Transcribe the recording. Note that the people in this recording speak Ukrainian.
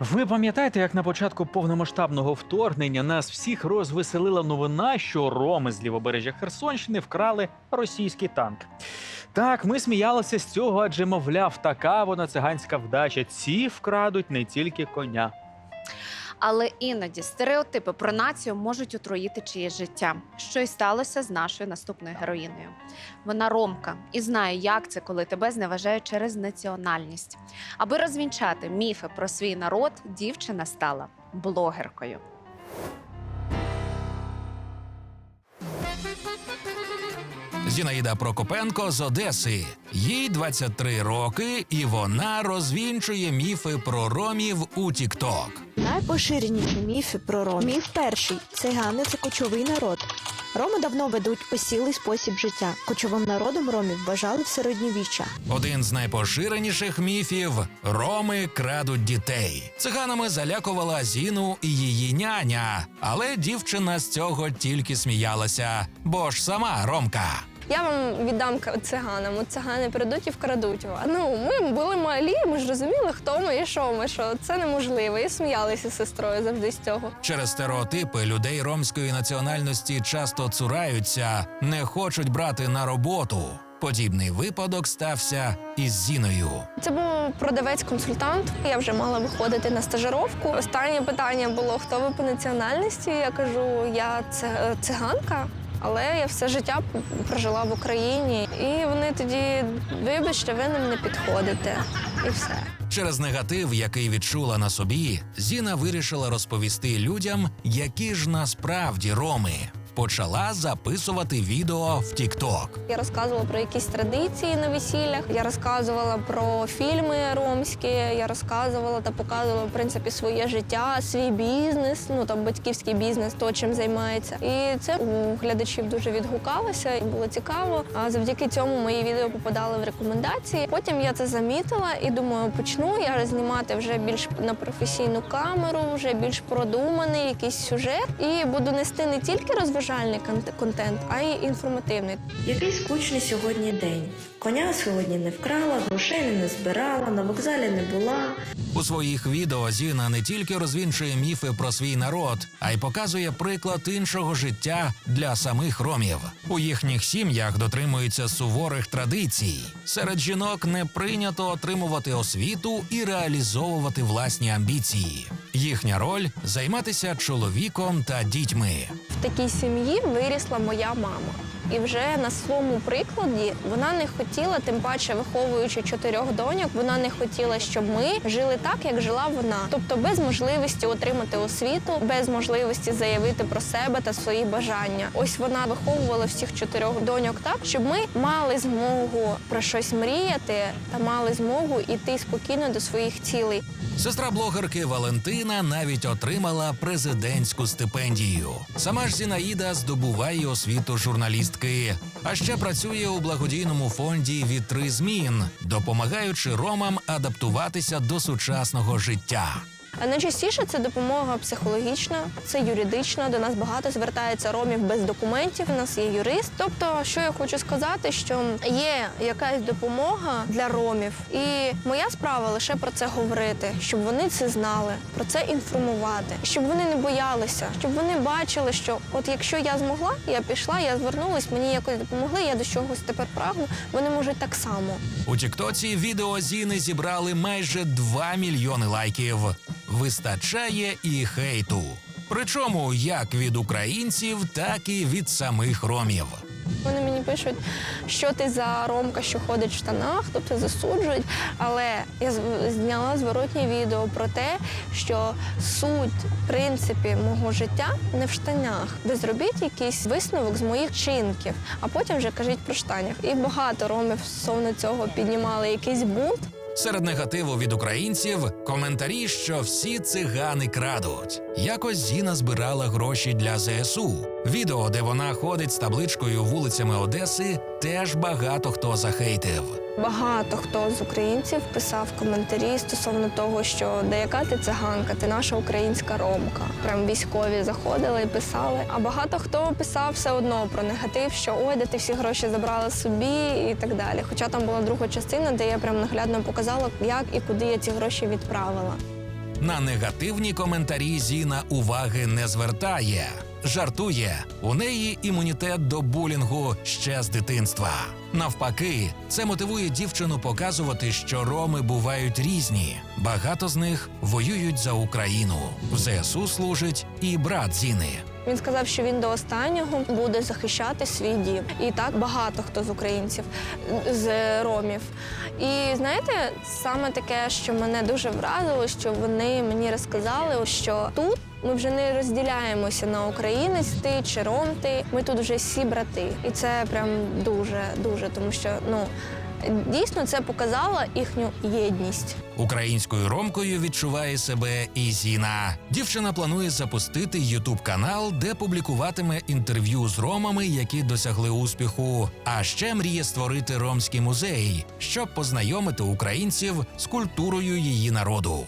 Ви пам'ятаєте, як на початку повномасштабного вторгнення нас всіх розвеселила новина, що роми з лівобережжя Херсонщини вкрали російський танк. Так, ми сміялися з цього, адже, мовляв, така вона циганська вдача. Ці вкрадуть не тільки коня. Але іноді стереотипи про націю можуть отруїти чиєсь життя, що й сталося з нашою наступною героїнею. Вона ромка і знає, як це, коли тебе зневажають через національність. Аби розвінчати міфи про свій народ, дівчина стала блогеркою. Зінаїда Прокопенко з Одеси. Їй 23 роки, і вона розвінчує міфи про ромів у Тікток. Найпоширеніші міфи про ромів. Міф перший цигани це кочовий народ. Роми давно ведуть осілий спосіб життя. Кочовим народом ромів вважали в середньовіччя. Один з найпоширеніших міфів роми крадуть дітей. Циганами залякувала Зіну і її няня, але дівчина з цього тільки сміялася, бо ж сама ромка. Я вам віддам циганам. От цигани прийдуть і вкрадуть вас. Ну, ми були малі, ми ж розуміли, хто ми і що ми, що це неможливо. І сміялися з сестрою завжди з цього. Через стереотипи людей ромської національності часто цураються, не хочуть брати на роботу. Подібний випадок стався із Зіною. Це був продавець-консультант. Я вже мала виходити на стажировку. Останнє питання було: хто ви по національності? Я кажу, я циганка. Але я все життя прожила в Україні, і вони тоді, вибачте, ви нам не підходите, і все. Через негатив, який відчула на собі, Зіна вирішила розповісти людям, які ж насправді роми. Почала записувати відео в Тікток. Я розказувала про якісь традиції на весіллях. Я розказувала про фільми ромські. Я розказувала та показувала в принципі своє життя, свій бізнес, ну там батьківський бізнес, то чим займається. І це у глядачів дуже відгукалося, і було цікаво. А завдяки цьому мої відео попадали в рекомендації. Потім я це замітила і думаю, почну я знімати вже більш на професійну камеру, вже більш продуманий якийсь сюжет, і буду нести не тільки розважальний кон- контент, а й інформативний. Який скучний сьогодні день. Коня сьогодні не вкрала, грошей не збирала, на вокзалі не була. У своїх відео Зіна не тільки розвінчує міфи про свій народ, а й показує приклад іншого життя для самих ромів. У їхніх сім'ях дотримуються суворих традицій. Серед жінок не прийнято отримувати освіту і реалізовувати власні амбіції. Їхня роль займатися чоловіком та дітьми. Такій сім'ї вирісла моя мама. І вже на своєму прикладі вона не хотіла, тим паче виховуючи чотирьох доньок, вона не хотіла, щоб ми жили так, як жила вона. Тобто без можливості отримати освіту, без можливості заявити про себе та свої бажання. Ось вона виховувала всіх чотирьох доньок так, щоб ми мали змогу про щось мріяти та мали змогу йти спокійно до своїх цілей. Сестра блогерки Валентина навіть отримала президентську стипендію. Сама ж Зінаїда здобуває освіту журналістки, а ще працює у благодійному фонді Вітри змін, допомагаючи ромам адаптуватися до сучасного життя. Найчастіше це допомога психологічна, це юридична. До нас багато звертається ромів без документів. У нас є юрист. Тобто, що я хочу сказати, що є якась допомога для ромів, і моя справа лише про це говорити, щоб вони це знали, про це інформувати, щоб вони не боялися, щоб вони бачили, що от якщо я змогла, я пішла, я звернулась, мені якось допомогли, я до чогось тепер прагну. Вони можуть так само. У Тіктоці відео Зіни зібрали майже 2 мільйони лайків. Вистачає і хейту. Причому як від українців, так і від самих ромів. Вони мені пишуть, що ти за ромка, що ходить в штанах, тобто засуджують. Але я зняла зворотнє відео про те, що суть в принципі мого життя не в штанях. Ви зробіть якийсь висновок з моїх чинків, а потім вже кажіть про штанях. І багато ромів стосовно цього піднімали якийсь бунт. Серед негативу від українців коментарі, що всі цигани крадуть. Якось Зіна збирала гроші для ЗСУ. Відео, де вона ходить з табличкою вулицями Одеси, теж багато хто захейтив. Багато хто з українців писав коментарі стосовно того, що деяка ти циганка, ти наша українська ромка. Прям військові заходили і писали. А багато хто писав все одно про негатив, що ой, де ти всі гроші забрала собі і так далі. Хоча там була друга частина, де я прям наглядно показала, як і куди я ці гроші відправила. На негативні коментарі Зіна уваги не звертає. Жартує, у неї імунітет до булінгу ще з дитинства. Навпаки, це мотивує дівчину показувати, що роми бувають різні. Багато з них воюють за Україну. В ЗСУ служить і брат Зіни. Він сказав, що він до останнього буде захищати свій дім. І так багато хто з українців, з ромів. І знаєте, саме таке, що мене дуже вразило, що вони мені розказали, що тут ми вже не розділяємося на українець ти чи ром ти. Ми тут вже всі брати. І це прям дуже, дуже, тому що ну дійсно це показало їхню єдність. Українською ромкою відчуває себе і Зіна. Дівчина планує запустити ютуб канал, де публікуватиме інтерв'ю з ромами, які досягли успіху. А ще мріє створити ромський музей, щоб познайомити українців з культурою її народу.